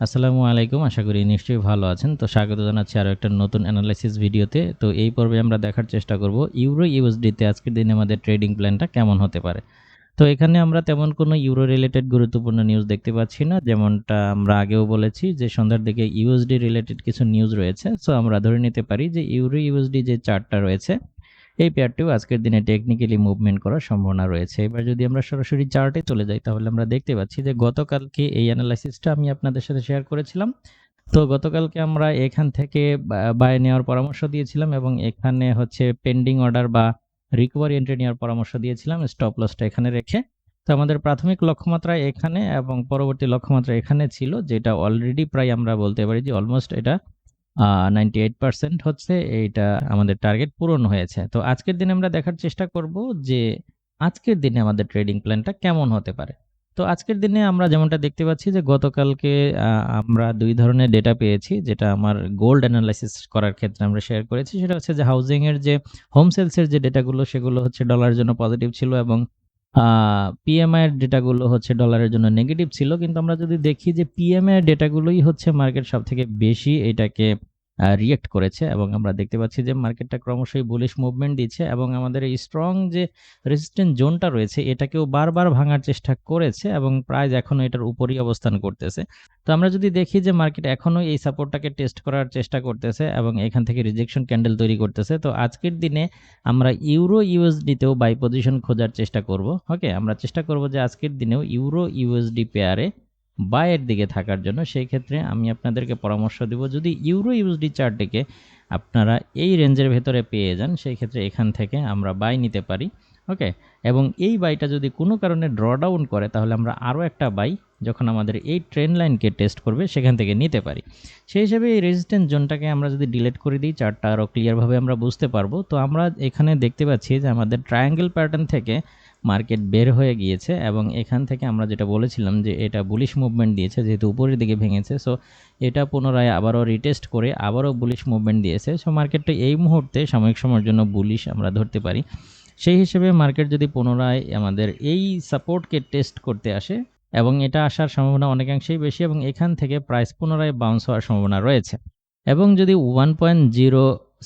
আসসালামু আলাইকুম, আশা করি নিশ্চয়ই ভালো আছেন। তো স্বাগত জানাচ্ছি আরও একটা নতুন অ্যানালাইসিস ভিডিওতে তো এই পর্বে আমরা দেখার চেষ্টা করব ইউরো ইউএসডিতে আজকের দিনে আমাদের ট্রেডিং প্ল্যানটা কেমন হতে পারে। তো এখানে আমরা তেমন কোনো ইউরো রিলেটেড গুরুত্বপূর্ণ নিউজ দেখতে পাচ্ছি না, যেমনটা আমরা আগেও বলেছি যে সন্ধ্যার দিকে ইউএসডি রিলেটেড কিছু নিউজ রয়েছে। সো আমরা ধরে নিতে পারি যে ইউরো ইউএসডি যে চার্টটা রয়েছে এই পেয়ারটিও আজকের দিনে টেকনিক্যালি মুভমেন্ট করার সম্ভাবনা রয়েছে। এবার যদি আমরা সরাসরি চার্টে চলে যাই, তাহলে আমরা দেখতে পাচ্ছি যে গতকালকে এই অ্যানালাইসিসটা আমি আপনাদের সাথে শেয়ার করেছিলাম। তো গতকালকে আমরা এখান থেকে বাই নেওয়ার পরামর্শ দিয়েছিলাম এবং এখানে হচ্ছে পেন্ডিং অর্ডার বা রিকভারি এন্ট্রি নেওয়ার পরামর্শ দিয়েছিলাম স্টপ লসটা এখানে রেখে। তো আমাদের প্রাথমিক লক্ষ্যমাত্রা এখানে এবং পরবর্তী লক্ষ্যমাত্রা এখানে ছিল, যেটা অলরেডি প্রায় আমরা বলতে পারি যে অলমোস্ট এটা নাইনটি এইট পার্সেন্ট হচ্ছে এইটা আমাদের টার্গেট পূরণ হয়েছে। তো আজকের দিনে আমরা দেখার চেষ্টা করব যে আজকের দিনে আমাদের ট্রেডিং প্ল্যানটা কেমন হতে পারে। তো আজকের দিনে আমরা যেমনটা দেখতে পাচ্ছি যে গতকালকে আমরা দুই ধরনের ডেটা পেয়েছি, যেটা আমার গোল্ড অ্যানালাইসিস করার ক্ষেত্রে আমরা শেয়ার করেছি। সেটা হচ্ছে যে হাউজিংয়ের যে হোম সেলসের যে ডেটাগুলো সেগুলো হচ্ছে ডলারের জন্য পজিটিভ ছিল এবং পিএমআই এর ডেটাগুলো হচ্ছে ডলারের জন্য নেগেটিভ ছিল। কিন্তু আমরা যদি দেখি যে পিএমআই ডেটাগুলোই হচ্ছে মার্কেট সব থেকে বেশি, এটাকে রিয়েক্ট করেছে এবং আমরা দেখতে পাচ্ছি যে মার্কেটটা ক্রমশই বুলিশ মুভমেন্ট দিচ্ছে এবং আমাদের এই স্ট্রং যে রেজিস্ট্যান্ট জোনটা রয়েছে, এটাকেও বারবার ভাঙার চেষ্টা করেছে এবং প্রাইস এখনও এটার উপরই অবস্থান করতেছে। তো আমরা যদি দেখি যে মার্কেট এখনও এই সাপোর্টটাকে টেস্ট করার চেষ্টা করতেছে এবং এখান থেকে রিজেকশন ক্যান্ডেল তৈরি করতেছে, তো আজকের দিনে আমরা ইউরো ইউএসডিতেও বাই পজিশন খোঁজার চেষ্টা করব। ওকে আমরা চেষ্টা করব যে আজকের দিনেও ইউরো ইউএসডি পেয়ারে বায়ের দিকে থাকার জন্য, সেই ক্ষেত্রে আমি আপনাদেরকে পরামর্শ দেব, যদি ইউরো ইউএসডি চার্টটিকে আপনারা এই রেঞ্জের ভেতরে পেয়ে যান, সেই ক্ষেত্রে এখান থেকে আমরা বাই নিতে পারি, ওকে? এবং এই বাইটা যদি কোনো কারণে ড্র ডাউন করে, তাহলে আমরা আরও একটা বাই যখন আমাদের এই ট্রেন লাইনকে টেস্ট করবে, সেখান থেকে নিতে পারি। সেই হিসেবে এই রেজিস্ট্যান্স জোনটাকে আমরা যদি ডিলেট করে দিই চার্টটা আরও ক্লিয়ারভাবে আমরা বুঝতে পারব, তো আমরা এখানে দেখতে পাচ্ছি যে আমাদের ট্রায়াঙ্গেল প্যাটার্ন থেকে মার্কেট বের হয়ে গিয়েছে এবং এখান থেকে আমরা যেটা বলেছিলাম যে এটা বুলিশ মুভমেন্ট দিয়েছে, যেহেতু উপরের দিকে ভেঙেছে সো এটা পুনরায় আবারও রিটেস্ট করে আবারও বুলিশ মুভমেন্ট দিয়েছে সো মার্কেটটা এই মুহূর্তে সাময়িক সময়ের জন্য বুলিশ আমরা ধরতে পারি। সেই হিসেবে মার্কেট যদি পুনরায় আমাদের এই সাপোর্টকে টেস্ট করতে আসে এবং এটা আসার সম্ভাবনা অনেকাংশেই বেশি এবং এখান থেকে প্রাইস পুনরায় বাউন্স হওয়ার সম্ভাবনা রয়েছে। এবং যদি ওয়ান পয়েন্ট জিরো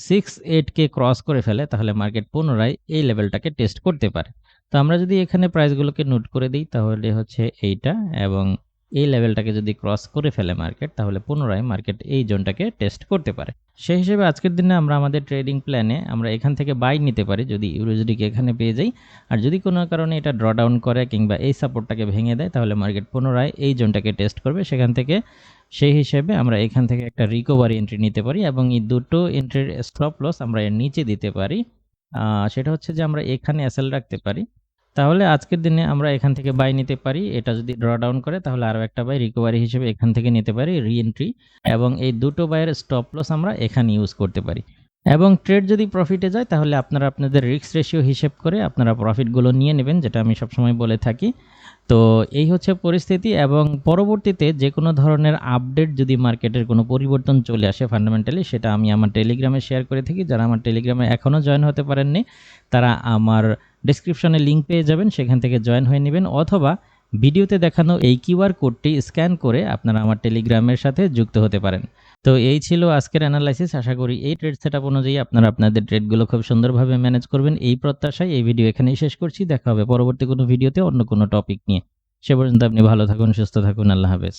সিক্স এইটকে ক্রস করে ফেলে, তাহলে মার্কেট পুনরায় এই লেভেলটাকে টেস্ট করতে পারে। তো আমরা যদি এখানে প্রাইসগুলোকে নোট করে দিই, তাহলে হচ্ছে এইটা এবং এই লেভেলটাকে যদি ক্রস করে ফেলে মার্কেট তাহলে পুনরায় মার্কেট এই জোনটাকে টেস্ট করতে পারে। সেই হিসেবে আজকের দিনে আমরা আমাদের ট্রেডিং প্ল্যানে আমরা এখান থেকে বাই নিতে পারি যদি ইউরোজডিকে এখানে পেয়ে যাই। আর যদি কোনো কারণে এটা ড্র ডাউন করে কিংবা এই সাপোর্টটাকে ভেঙে দেয়, তাহলে মার্কেট পুনরায় এই জোনটাকে টেস্ট করবে। সেখান থেকে সেই হিসেবে আমরা এখান থেকে একটা রিকভারি এন্ট্রি নিতে পারি এবং এই দুটো এন্ট্রির স্টপ লস আমরা এর নিচে দিতে পারি। সেটা হচ্ছে যে আমরা এখানে এসএল রাখতে পারি। তাহলে আজকের দিনে আমরা এখান থেকে বাই নিতে পারি। এটা যদি ড্র ডাউন করে, তাহলে আরও একটা বাই রিকভারি হিসেবে এখান থেকে নিতে পারি রিএন্ট্রি এবং এই দুটো বাইয়ের স্টপ লস আমরা এখানে ইউজ করতে পারি। এবং ট্রেড যদি প্রফিটে যায়, তাহলে আপনারা আপনাদের রিস্ক রেশিও হিসেব করে আপনারা প্রফিটগুলো নিয়ে নেবেন, যেটা আমি সবসময় বলে থাকি। তো এই হচ্ছে পরিস্থিতি এবং পরবর্তীতে যে কোনো ধরনের আপডেট যদি মার্কেটের কোনো পরিবর্তন চলে আসে ফান্ডামেন্টালি সেটা আমি আমার টেলিগ্রামে শেয়ার করে থাকি। যারা আমার টেলিগ্রামে এখনও জয়েন হতে পারেননি, তারা আমার ডিসক্রিপশনে লিঙ্ক পেয়ে যাবেন, সেখান থেকে জয়েন হয়ে নেবেন। অথবা ভিডিওতে দেখানো এই কিউআর কোডটি স্ক্যান করে আপনারা আমার টেলিগ্রামের সাথে যুক্ত হতে পারেন। তো এই ছিল আজকের অ্যানালাইসিস আশা করি এই ট্রেড সেট অনুযায়ী আপনারা আপনাদের ট্রেডগুলো খুব সুন্দরভাবে ম্যানেজ করবেন। এই প্রত্যাশায় এই ভিডিও এখানেই শেষ করছি। দেখা হবে পরবর্তী কোনো ভিডিওতে অন্য কোনো টপিক নিয়ে। সে পর্যন্ত আপনি ভালো থাকুন, সুস্থ থাকুন। আল্লাহ হাফেজ।